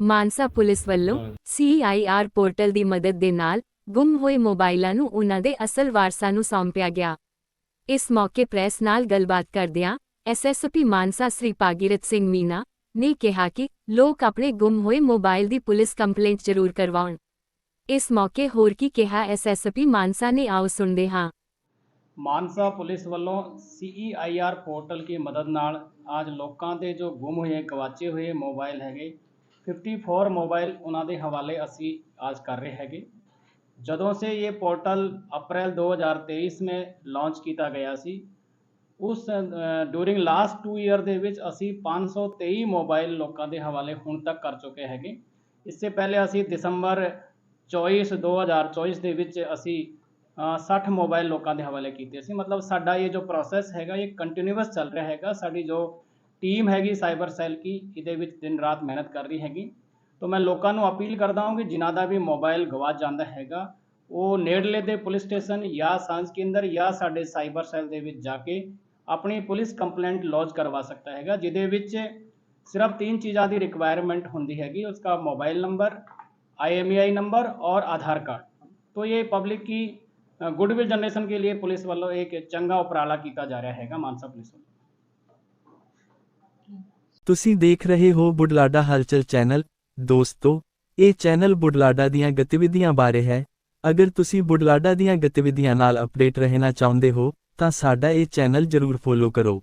Mansa police ਵੱਲੋਂ ਸੀਆਈਆਰ portal ਦੀ ਮਦਦ ਦੇ ਨਾਲ ਗੁੰਮ ਹੋਏ ਮੋਬਾਈਲਾਂ ਨੂੰ ਉਨ੍ਹਾਂ ਦੇ ਅਸਲ ਵਾਰਸਾਂ ਨੂੰ ਸੌਂਪਿਆ ਗਿਆ। ਇਸ ਮੌਕੇ ਪ੍ਰੈਸ ਨਾਲ ਗੱਲਬਾਤ ਕਰਦਿਆਂ ਐਸਐਸਪੀ ਮਾਨਸਾ ਸ੍ਰੀ ਭਾਗੀਰਥ ਸਿੰਘ ਮੀਨਾ ਨੇ ਕਿਹਾ ਕਿ ਲੋਕ ਆਪਣੇ ਗੁੰਮ ਹੋਏ ਮੋਬਾਈਲ ਦੀ ਪੁਲਿਸ ਕੰਪਲੇਂਟ ਜ਼ਰੂਰ ਕਰਵਾਉਣ। ਇਸ ਮੌਕੇ ਹੋਰ ਕੀ ਕਿਹਾ ਐਸਐਸਪੀ ਮਾਨਸਾ ਨੇ ਆਓ ਸੁਣਦੇ ਹਾਂ। ਮਾਨਸਾ ਪੁਲਿਸ ਵੱਲੋਂ ਸੀਈਆਈਆਰ ਪੋਰਟਲ ਦੀ ਮਦਦ ਨਾਲ ਅੱਜ ਲੋਕਾਂ ਦੇ ਜੋ ਗੁੰਮ ਹੋਏ ਗਵਾਚੇ ਹੋਏ ਮੋਬਾਈਲ ਹੈਗੇ 54 ਮੋਬਾਈਲ ਉਹਨਾਂ ਦੇ ਹਵਾਲੇ ਅਸੀਂ ਅੱਜ ਕਰ ਰਹੇ ਹੈਗੇ। ਜਦੋਂ ਸੇ ਇਹ ਪੋਰਟਲ ਅਪ੍ਰੈਲ 2023 में ਲਾਂਚ ਕੀਤਾ ਗਿਆ ਸੀ ਉਸ ਡੂਰਿੰਗ ਲਾਸਟ 2 ਈਅਰ ਦੇ ਵਿੱਚ ਅਸੀਂ 523 ਮੋਬਾਈਲ ਲੋਕਾਂ ਦੇ ਹਵਾਲੇ ਹੁਣ ਤੱਕ ਕਰ ਚੁੱਕੇ ਹੈਗੇ। ਇਸ ਤੋਂ ਪਹਿਲੇ ਅਸੀਂ ਦਸੰਬਰ 24 2024 ਦੇ ਵਿੱਚ ਅਸੀਂ ਅ, 60 ਮੋਬਾਈਲ ਲੋਕਾਂ ਦੇ ਹਵਾਲੇ ਕੀਤੇ ਸੀ। ਮਤਲਬ ਸਾਡਾ ਇਹ ਜੋ ਪ੍ਰੋਸੈਸ ਹੈਗਾ ਇਹ ਕੰਟੀਨਿਊਸ ਚੱਲ ਰਿਹਾ ਹੈਗਾ। ਸਾਡੀ ਜੋ ਟੀਮ ਹੈਗੀ ਸਾਈਬਰ ਸੈੱਲ ਕੀ, ਇਹਦੇ ਵਿੱਚ ਦਿਨ ਰਾਤ ਮਿਹਨਤ ਕਰ ਰਹੀ ਹੈਗੀ। ਤਾਂ ਮੈਂ ਲੋਕਾਂ ਨੂੰ ਅਪੀਲ ਕਰਦਾ ਹਾਂ ਕਿ ਜਿਨ੍ਹਾਂ ਦਾ ਵੀ ਮੋਬਾਈਲ ਗਵਾ ਜਾਂਦਾ ਹੈਗਾ, ਉਹ ਨੇੜਲੇ ਦੇ ਪੁਲਿਸ ਸਟੇਸ਼ਨ ਜਾਂ ਸਾਂਝ ਕੇਂਦਰ ਜਾਂ ਸਾਡੇ ਸਾਈਬਰ ਸੈੱਲ ਦੇ ਵਿੱਚ ਜਾ ਕੇ ਆਪਣੀ ਪੁਲਿਸ ਕੰਪਲੇਂਟ ਲੌਜ ਕਰਵਾ ਸਕਦਾ ਹੈਗਾ, ਜਿਹਦੇ ਵਿੱਚ ਸਿਰਫ ਤਿੰਨ ਚੀਜ਼ਾਂ ਦੀ ਰਿਕੁਆਇਰਮੈਂਟ ਹੁੰਦੀ ਹੈਗੀ, ਉਸਕਾ ਮੋਬਾਈਲ ਨੰਬਰ आईएमईआई नंबर और आधार कार्ड तो ये पब्लिक की गुडविल जनरेशन के लिए पुलिस वालों ਇੱਕ ਚੰਗਾ ਉਪਰਾਲਾ ਕੀਤਾ ਜਾ ਰਿਹਾ ਹੈਗਾ ਮਾਨਸਾ ਪੁਲਿਸ ਵੱਲੋਂ। ਤੁਸੀਂ ਦੇਖ ਰਹੇ ਹੋ ਬੁਢਲਾਡਾ ਹਲਚਲ ਚੈਨਲ। ਦੋਸਤੋ, ਇਹ ਚੈਨਲ ਬੁਢਲਾਡਾ ਦੀਆਂ ਗਤੀਵਿਧੀਆਂ ਬਾਰੇ ਹੈ। ਅਗਰ ਤੁਸੀਂ ਬੁਢਲਾਡਾ ਦੀਆਂ ਗਤੀਵਿਧੀਆਂ ਨਾਲ ਅਪਡੇਟ ਰਹਿਣਾ ਚਾਹੁੰਦੇ ਹੋ, ਤਾਂ ਸਾਡਾ ਇਹ ਚੈਨਲ ਜ਼ਰੂਰ ਫੋਲੋ ਕਰੋ।